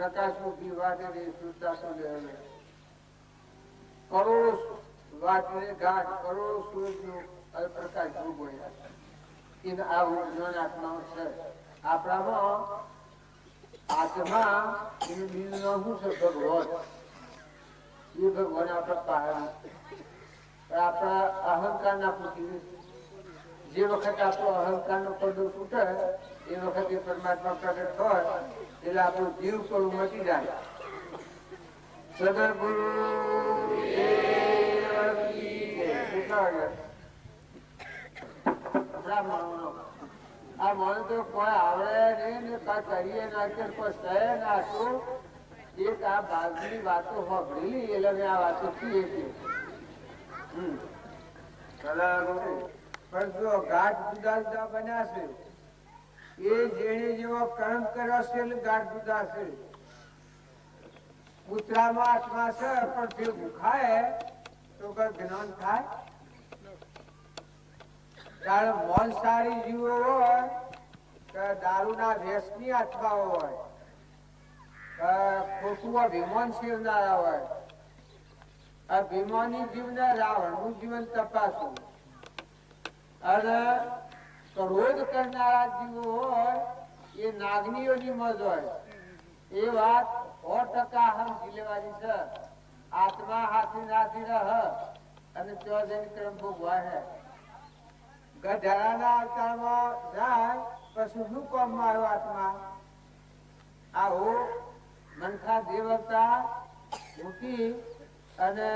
પ્રકાશમુખી વાદળી તો કરોડો વાતને ગાંઠ કરોડો સૂરજનું પ્રકાશ રૂપ હોય એને આ જ્ઞાન આત્માઓ છે. આપણામાં આત્મા એનું બીજું નામ શું છે ભગવાન? એ ભગવાન આપણા પાયા આપણા અહંકાર ના પૂછી જે વખત આપણો અહંકાર નો પડદો તૂટે એ વખતે પરમાત્મા પ્રગટ હોય એટલે આપણું જીવ પણ મટી જાય સદગુરુ ગુરુ. આ મને તો કોઈ આવડે નહીં ને કઈ કરીએ નાખે કોઈ સહે ના શું એક આ બાજુની વાતો સાંભળેલી એટલે આ વાતો કીએ છીએ હમ. સદગુરુ. પણ જો ગાંઠ જુદા જુદા બન્યા છે એ જેણે જેવો કર્મ કર્યો છે એટલે ગાંઠ જુદા છે કૂતરામાં આત્મા છે, પણ ભેગું ખાય તો કઈ જ્ઞાન થાય? કારણ મોનસારી જીવો હોય કે દારૂના વ્યસની આત્માઓ હોય કે ખોટું અભિમાન શીરનારા હોય. અભિમાની જીવને રાવણનું જીવન તપાસવું અને ક્રોધ કરનારા જીવો હોય, એ નાગનીઓની મજ હોય. એ વાત સો ટકા સમજી લેવાની છે. આત્મા હાથી નાથી રહ અને ચોદન ક્રમ ભોગવા હે ગધેડાના અવતારમાં જાય, પછી શું કોમ મારો આત્મા? આવો, મનખા દેવતા મૂકી અને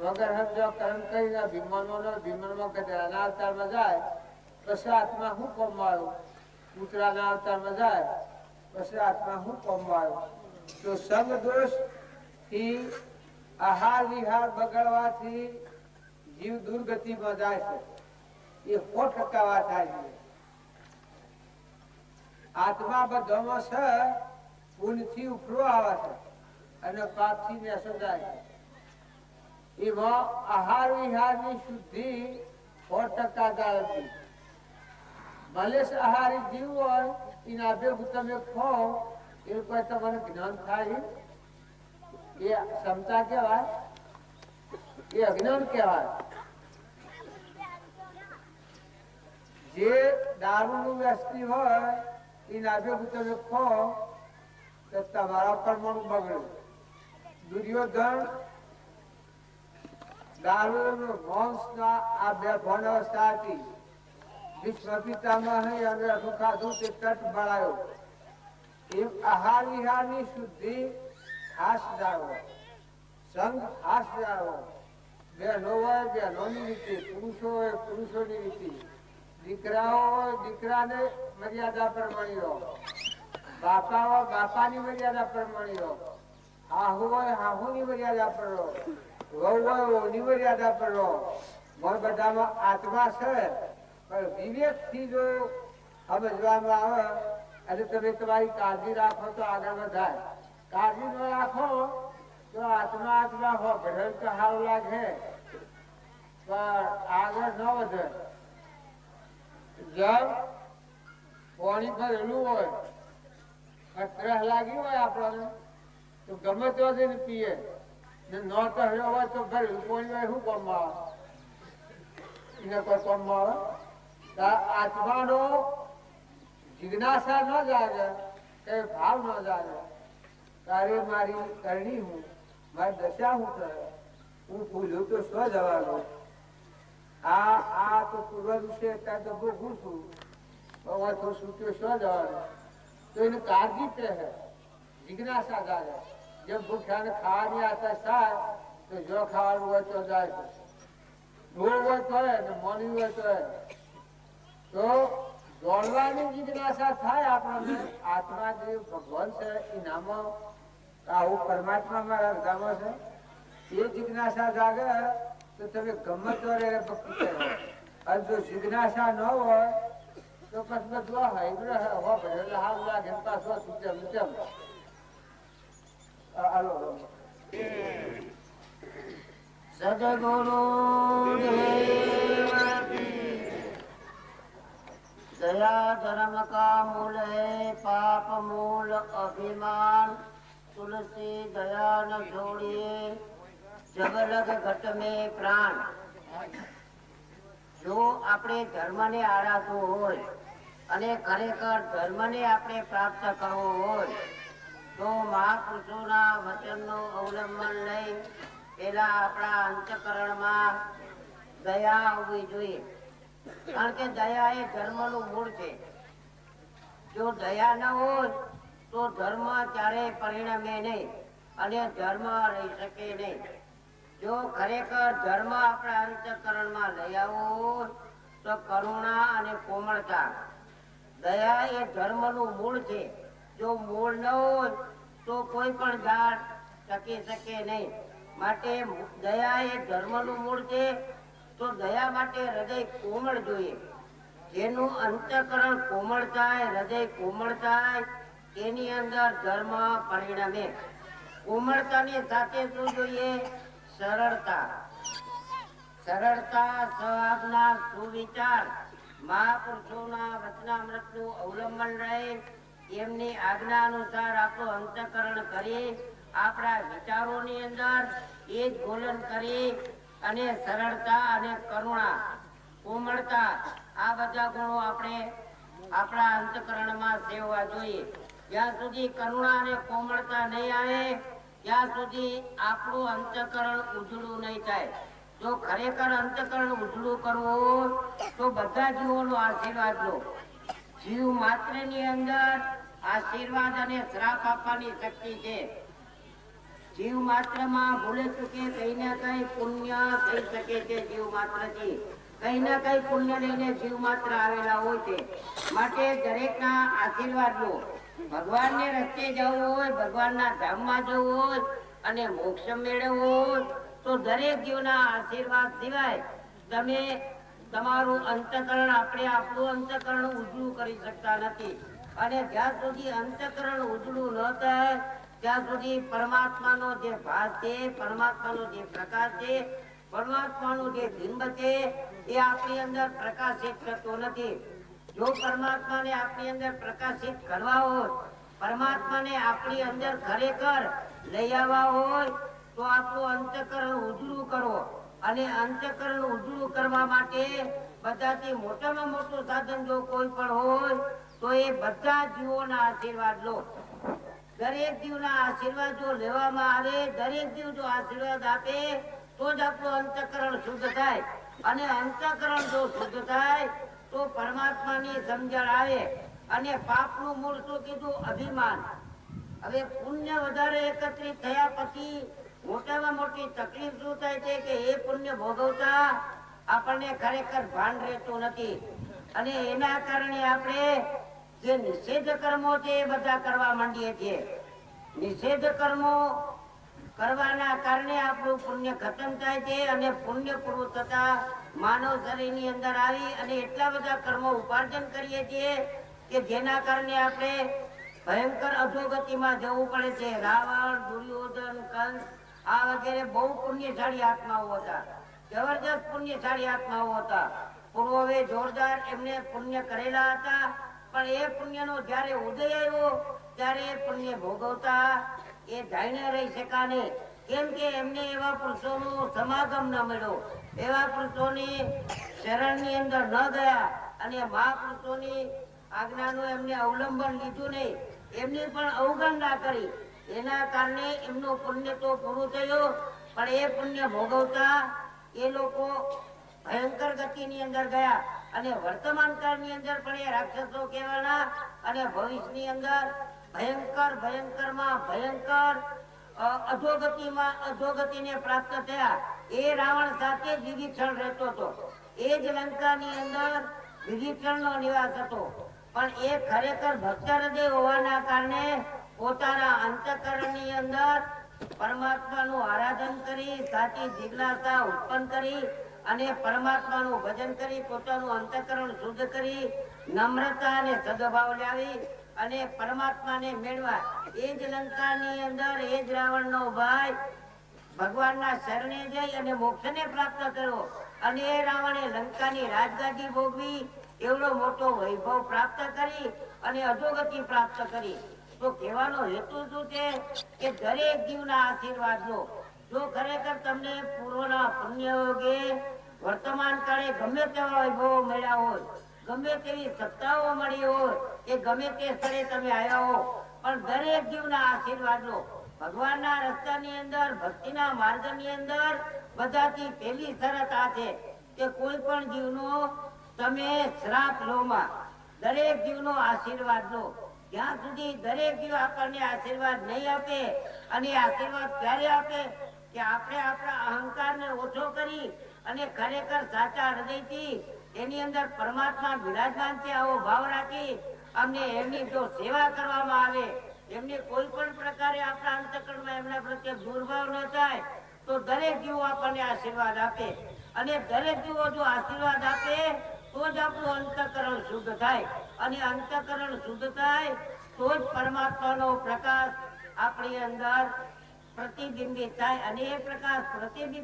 વગર સમજો કર્મ કરીને ભીમનોનો ભીમનમાં ગધેડાના અવતારમાં જાય, પછી આત્મા કામમાં આવ્યો કૂતરાના અવતારમાં જાય, પછી આત્મા કામમાં આવ્યો તો સંગ દોષથી આહાર વિહાર બગડવાથી જીવ દુર્ગતિમાં જાય છે. એ સો ટકા વાત છે. આત્મા બધામાં છે, પુણ્યથી ઉપરો આવે છે અને પાપથી બેસો જાય છે. એમાં આહાર વિહારની શુદ્ધિ સો ટકા જાળવતી ભલે આહારી જીવ હોય, એના ભેગું તમે ખો, એ કોઈ તમારે જ્ઞાન થાય. એ ક્ષમતા કહેવાય, એ અજ્ઞાન કહેવાય. જે દારૂનું વ્યસની હોય, એના ભેગું તમે ખો, તો તમારા પરમાણુ બગડે. દુર્યોધન દારૂનું માંસના તટ ભરાયો એમ આહાર વિહારની શુદ્ધિ સંઘ ખાસ જાળવો હોય પુરુષો હોય, પુરુષોની રીતે. દીકરાઓ હોય, દીકરાને મર્યાદા પ્રમાણે રહો બાપા હોય બાપાની મર્યાદા પ્રમાણે રહો હાહુ હોય, હાહુની મર્યાદા પર રહો વહુ વહુની મર્યાદા પર રહો. બધામાં આત્મા છે, પણ વિવેકથી જો સમજવામાં આવે, અને તમે તમારી કાળજી રાખો તો આગળ વધાય કાળજી રાખો તો આત્મા આત્મા હો ભરણ તો લાગે, પણ આગળ ન વધે. જળ પાણી ભરેલું હોય ત્રહ લાગી હોય આપણને, તો ગમે તો જઈને પીએ. ને તહ્યો હોય તો ભરેલું કોઈ શું કામમાં આવે એને કોઈ તો આત્માનો જિજ્ઞાસા ન જાગે કે ભાવ ન જાગે. તારે મારી કરણી હું, મારી દશા હું થયો હું ભૂલ્યું તો સ્વ જવાનો. આ આ તો પૂર્વ વિશે ત્યાં તો ભોગું છું. હવે તો સૂત્યો સ્વ જવાનો. તો એની કાળજી કહે જિજ્ઞાસા જાગે. જેમ ભૂખ્યાને ખાવાની આશા થાય, તો જો ખાવાનું હોય તો જાય. છે ઢોળ હોય તો હે ને મોની હોય તો તો દોડવાની જિજ્ઞાસા થાય આપણને. આત્મા જે ભગવાન છે, એ નામો આવું પરમાત્મા મારા હૃદયમાં છે. એ જિજ્ઞાસા જાગે, તો તમે ગમે તો રે ભક્તિ કરો. અને જો જિજ્ઞાસા ન હોય, તો પછી બધું હાઈબ્ર હો ભરેલા હાલ લાગે પાછો તેમ તેમ સદગુરુ દયા ધર્મ કા મૂલ હૈ? પાપ મૂલ અભિમાન તુલસી દયા ન જોડીએ જગલગ ઘટ મે પ્રાણ જો આપણે ધર્મને આરાધવું હોય અને ખરેખર ધર્મને આપણે પ્રાપ્ત કરવો હોય તો મહાપુરુષોના વચનનું અવલંબન લઈ પેલા આપણા અંતકરણમાં દયા આવવી જોઈએ. કારણ કે દયા એ ધર્મનું મૂળ છે. જો દયા ન હોય, તો ધર્મ ક્યારેય પરિણમે નહીં અને ધર્મ રહી શકે નહીં. જો ખરેખર ધર્મ આપણા અંતકરણમાં લઈ આવવો તો કરુણા અને કોમળતા. દયા એ ધર્મનું મૂળ છે. જો મૂળ ન હોય, તો કોઈ પણ ઝાડ ટકી શકે નહીં. માટે દયા એ ધર્મનું મૂળ છે, તો દયા માટે હૃદય કોમળ જોઈએ. જેનું અંતકરણ કોમળ થાય, હૃદય કોમળ થાય, તેની અંદર ધર્મ પરિણમે. કોમળતાની સાથે શું જોઈએ? સરળતા. સરળતા સ્વભાવના સુવિચાર. મહાપુરુષોના વચનામૃતનું અવલંબન રહે એમની આજ્ઞા અનુસાર આપણું અંતકરણ કરી, આપણા વિચારોની અંદર એ જ બોલન કરી અને સરળતા અને કરુણા કોમળતા આ બધા ગુણો આપણે આપણા અંતકરણમાં સેવવા જોઈએ. જ્યાં સુધી કરુણા અને કોમળતા નહીં આવે, ત્યાં સુધી આપણું અંતકરણ ઉજળું નહીં થાય. જો ખરેખર અંતકરણ ઉજળું કરવું તો બધા જીવોનો આશીર્વાદ લો. જીવ માત્રની અંદર આશીર્વાદ અને શ્રાપ આપવાની શક્તિ છે. જીવ માત્રમાં ભૂલે ચૂકે કઈ ને કઈ પુણ્ય થઈ શકે છે જીવ માત્રથી કઈ ને કઈ પુણ્ય લઈને જીવ માત્ર આવેલા હોય છે. માટે દરેક ના આશીર્વાદ લો. ભગવાન ને રસ્તે જવું હોય ભગવાન ના ધામમાં જવું હોય અને મોક્ષ મેળવવો હોય, તો દરેક જીવના આશીર્વાદ સિવાય તમે તમારું અંતકરણ આપણે આપણું અંતકરણ ઉજળું કરી શકતા નથી. અને જ્યાં સુધી અંતકરણ ઉજળું ન થાય, ત્યાં સુધી પરમાત્માનો જે ભાસ છે, પરમાત્માનો જે પ્રકાશ છે, પરમાત્માનું જે બિંબ છે, એ આપણી અંદર પ્રકાશિત થતો નથી. જો પરમાત્માને આપણી અંદર પ્રકાશિત કરવા હોય, પરમાત્માને આપણી અંદર ખરેખર લઈ આવવા હોય, તો આપણું અંતકરણ ઉજળું કરો. અને અંતકરણ ઉજળું કરવા માટે બધાથી મોટામાં મોટું સાધન જો કોઈ પણ હોય, તો એ બધા જીવોના આશીર્વાદ લો. દરેક જીવના આશીર્વાદ જો લેવામાં આવે, દરેક જીવ જો આશીર્વાદ આપે, તો જ આપણું અંતકરણ શુદ્ધ થાય. અને અંતકરણ જો શુદ્ધ થાય, તો પરમાત્માની સમજણ આવે અને પાપનું મૂળ શું કીધું? અભિમાન. હવે પુણ્ય વધારે એકત્રિત થયા પછી મોટામાં મોટી તકલીફ શું થાય છે કે એ પુણ્ય ભોગવતા આપણને ખરેખર ભાન રહેતું નથી. અને એના કારણે આપણે જે નિષેધ કર્મો છે એ બધા કરવા માંડીએ છીએ. નિષેધ કર્મો કરવાના કારણે આપણું પુણ્ય ખતમ થાય છે અને પુણ્ય પૂરું થતા માનવ શરીરની અંદર આવી અને એટલા બધા કર્મો ઉપાર્જન કરીએ છીએ કે જેના કારણે આપણે ભયંકર અધોગતિમાં જવું પડે છે. રાવણ, દુર્યોધન, કંસ આ વગેરે બહુ પુણ્યશાળી આત્માઓ હતા. જબરજસ્ત પુણ્યશાળી આત્માઓ હતા. પૂર્વે જોરદાર એમને પુણ્ય કરેલા હતા, પણ એ પુણ્યનો જ્યારે ઉદય આવ્યો, ત્યારે એ પુણ્ય ભોગવતા એ જાણે રહી શકા નહીં કેમ કે એમને એવા પુરુષોનું સમાગમ ન મળ્યો. એવા પુરુષોની શરણની અંદર ન ગયા અને મહાપુરુષોની આજ્ઞાનું એમને અવલંબન લીધું નહીં. એમની પણ અવગણના કરી. એના કારણે એમનું પુણ્ય તો પૂરું થયું, પણ એ પુણ્ય ભોગવતા એ લોકો ભયંકર ગતિની અંદર ગયા અને વર્તમાન કાળની અંદર પણ એ રાક્ષસો કહેવાના અને ભવિષ્યની અંદર ભયંકર ભયંકરમાં ભયંકર અધોગતિમાં અધોગતિને પ્રાપ્ત થયા. એ રાવણ સાથે વિભીષણ રહેતો હતો. એ જ લંકાની અંદર વિભીષણનો નિવાસ હતો. પણ એ ખરેખર ભક્ત હૃદય હોવાના કારણે પોતાના અંતકરણની અંદર પરમાત્માનું આરાધન કરી, સાચી જિજ્ઞાસા ઉત્પન્ન કરી અને પરમાત્માનું ભજન કરી, પોતાનું અંતકરણ શુદ્ધ કરી, નમ્રતા અને સદભાવ લાવી અને પરમાત્માને મેળવા. એ જ લંકાની અંદર, એ જ રાવણનો ભાઈ ભગવાનના શરણે જઈ અને મોક્ષને પ્રાપ્ત કર્યો. અને એ રાવણે લંકાની રાજગાદી ભોગવી, એવડો મોટો વૈભવ પ્રાપ્ત કરી અને અધોગતિ પ્રાપ્ત કરી. તો કહેવાનો હેતુ શું છે કે દરેક જીવના આશીર્વાદ લો જો ખરેખર તમને પૂર્વના પુણ્ય યોગે વર્તમાન કાળે ગમે તેવા વૈભવો મળ્યા હોય, ગમે તેવી સત્તાઓ મળી હોય, કે ગમે તે સ્થળે તમે આવ્યા હો, પણ દરેક જીવના આશીર્વાદ લો ભગવાનના રસ્તાની અંદર, ભક્તિના માર્ગની અંદર બધાથી પહેલી શરત આ છે કે કોઈ પણ જીવનો તમે શ્રાપ લો માં. દરેક જીવનો આશીર્વાદ લો. જ્યાં સુધી દરેક જીવ આપણને આશીર્વાદ નહીં આપે અને આશીર્વાદ ક્યારે આપે? કે આપણે આપણા અહંકારને ઓછો કરી અને ખરેખર સાચા હૃદયથી એની અંદર પરમાત્મા બિરાજમાન છે, આવો ભાવ રાખી અમને એમની જો સેવા કરવામાં આવે, એમને કોઈ પણ પ્રકારે આપણા અંતકરણમાં એમના પ્રત્યે દુર્ભાવ ન થાય, તો દરેક જીવો આપણને આશીર્વાદ આપે. અને દરેક જીવો જો આશીર્વાદ આપે, તો જ આપણું અંતકરણ શુદ્ધ થાય. અને અંતકરણ શુદ્ધ થાય, તો જ પરમાત્માનો પ્રકાશ આપણી અંદર પ્રતિબિંબિત થાય અને એ પ્રકાશ પ્રતિબિંબ